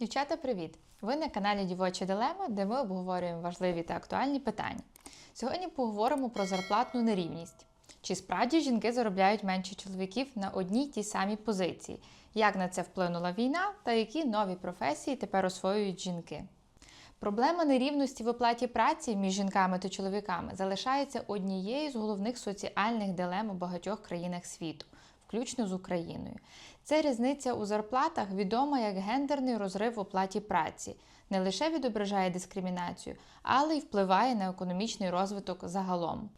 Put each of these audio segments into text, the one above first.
Дівчата, привіт! Ви на каналі Дівочі Дилема, де ми обговорюємо важливі та актуальні питання. Сьогодні поговоримо про зарплатну нерівність. Чи справді жінки заробляють менше чоловіків на одній тій самій позиції? Як на це вплинула війна та які нові професії тепер освоюють жінки? Проблема нерівності в оплаті праці між жінками та чоловіками залишається однією з головних соціальних дилем у багатьох країнах світу, включно з Україною. Ця різниця у зарплатах відома як гендерний розрив в оплаті праці, не лише відображає дискримінацію, але й впливає на економічний розвиток загалом.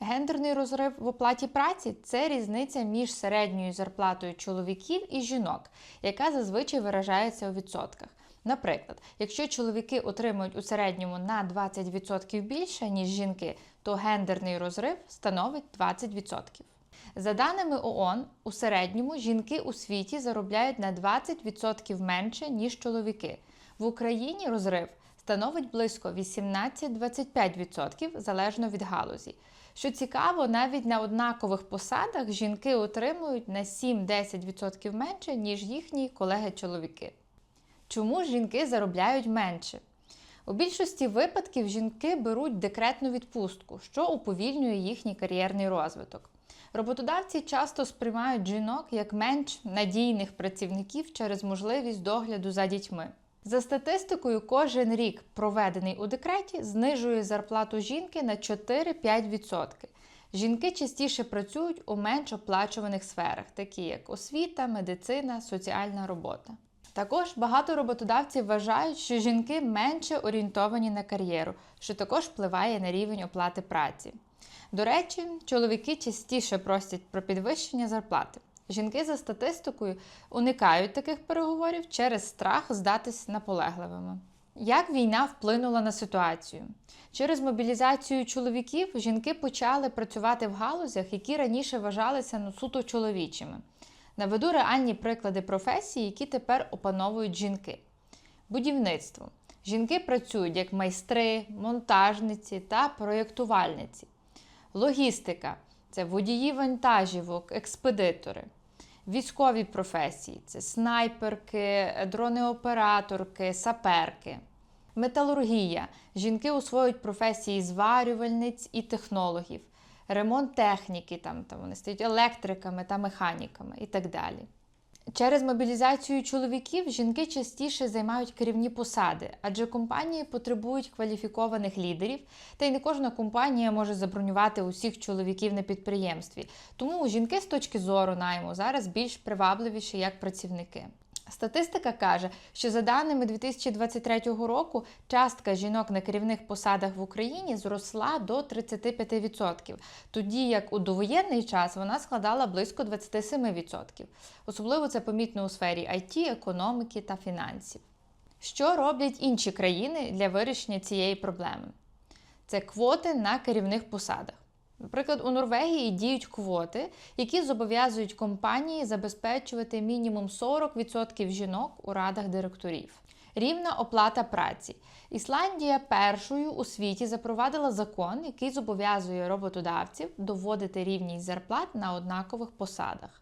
Гендерний розрив в оплаті праці це різниця між середньою зарплатою чоловіків і жінок, яка зазвичай виражається у відсотках. Наприклад, якщо чоловіки отримують у середньому на 20% більше, ніж жінки, то гендерний розрив становить 20%. За даними ООН, у середньому жінки у світі заробляють на 20% менше, ніж чоловіки. В Україні розрив становить близько 18-25% залежно від галузі. Що цікаво, навіть на однакових посадах жінки отримують на 7-10% менше, ніж їхні колеги-чоловіки. Чому жінки заробляють менше? У більшості випадків жінки беруть декретну відпустку, що уповільнює їхній кар'єрний розвиток. Роботодавці часто сприймають жінок як менш надійних працівників через можливість догляду за дітьми. За статистикою, кожен рік, проведений у декреті, знижує зарплату жінки на 4-5%. Жінки частіше працюють у менш оплачуваних сферах, такі як освіта, медицина, соціальна робота. Також багато роботодавців вважають, що жінки менше орієнтовані на кар'єру, що також впливає на рівень оплати праці. До речі, чоловіки частіше просять про підвищення зарплати. Жінки за статистикою уникають таких переговорів через страх здатись наполегливими. Як війна вплинула на ситуацію? Через мобілізацію чоловіків жінки почали працювати в галузях, які раніше вважалися ну, суто чоловічими. Наведу реальні приклади професій, які тепер опановують жінки. Будівництво. Жінки працюють як майстри, монтажниці та проєктувальниці. Логістика це водії вантажівок, експедитори. Військові професії це снайперки, дрони-операторки, саперки. Металургія. Жінки освоюють професії зварювальниць і технологів, ремонт техніки, там, там вони стають електриками та механіками і так далі. Через мобілізацію чоловіків жінки частіше займають керівні посади, адже компанії потребують кваліфікованих лідерів, та й не кожна компанія може забронювати усіх чоловіків на підприємстві. Тому жінки з точки зору найму зараз більш привабливіші як працівники. Статистика каже, що за даними 2023 року частка жінок на керівних посадах в Україні зросла до 35%, тоді як у довоєнний час вона складала близько 27%. Особливо це помітно у сфері IT, економіки та фінансів. Що роблять інші країни для вирішення цієї проблеми? Це квоти на керівних посадах. Наприклад, у Норвегії діють квоти, які зобов'язують компанії забезпечувати мінімум 40% жінок у радах директорів. Рівна оплата праці. Ісландія першою у світі запровадила закон, який зобов'язує роботодавців доводити рівність зарплат на однакових посадах.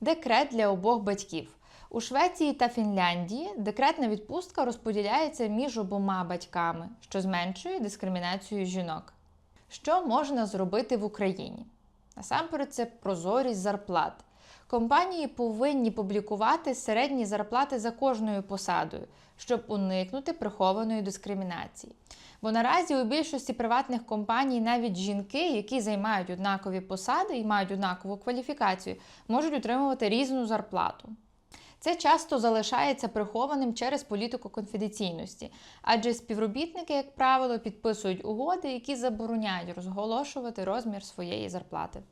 Декрет для обох батьків. У Швеції та Фінляндії декретна відпустка розподіляється між обома батьками, що зменшує дискримінацію жінок. Що можна зробити в Україні? Насамперед, це прозорість зарплат. Компанії повинні публікувати середні зарплати за кожною посадою, щоб уникнути прихованої дискримінації. Бо наразі у більшості приватних компаній навіть жінки, які займають однакові посади і мають однакову кваліфікацію, можуть отримувати різну зарплату. Це часто залишається прихованим через політику конфіденційності, адже співробітники, як правило, підписують угоди, які забороняють розголошувати розмір своєї зарплати.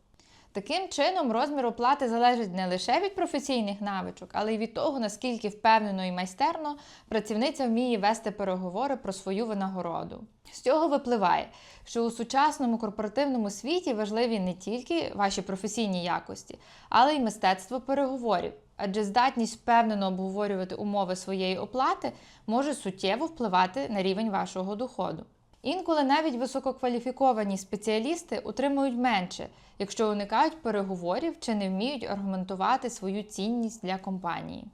Таким чином, розмір оплати залежить не лише від професійних навичок, але й від того, наскільки впевнено і майстерно працівниця вміє вести переговори про свою винагороду. З цього випливає, що у сучасному корпоративному світі важливі не тільки ваші професійні якості, але й мистецтво переговорів, адже здатність впевнено обговорювати умови своєї оплати може суттєво впливати на рівень вашого доходу. Інколи навіть висококваліфіковані спеціалісти отримують менше, якщо уникають переговорів чи не вміють аргументувати свою цінність для компанії.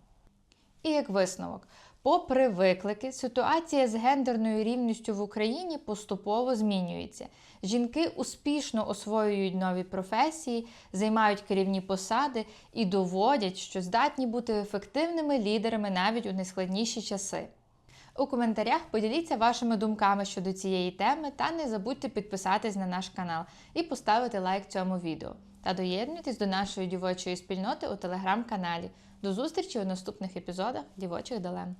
І як висновок, Попри виклики, ситуація з гендерною рівністю в Україні поступово змінюється. Жінки успішно освоюють нові професії, займають керівні посади і доводять, що здатні бути ефективними лідерами навіть у найскладніші часи. У коментарях поділіться вашими думками щодо цієї теми та не забудьте підписатись на наш канал і поставити лайк цьому відео. Та доєднуйтесь до нашої дівочої спільноти у телеграм-каналі. До зустрічі у наступних епізодах Дівочих Дилем.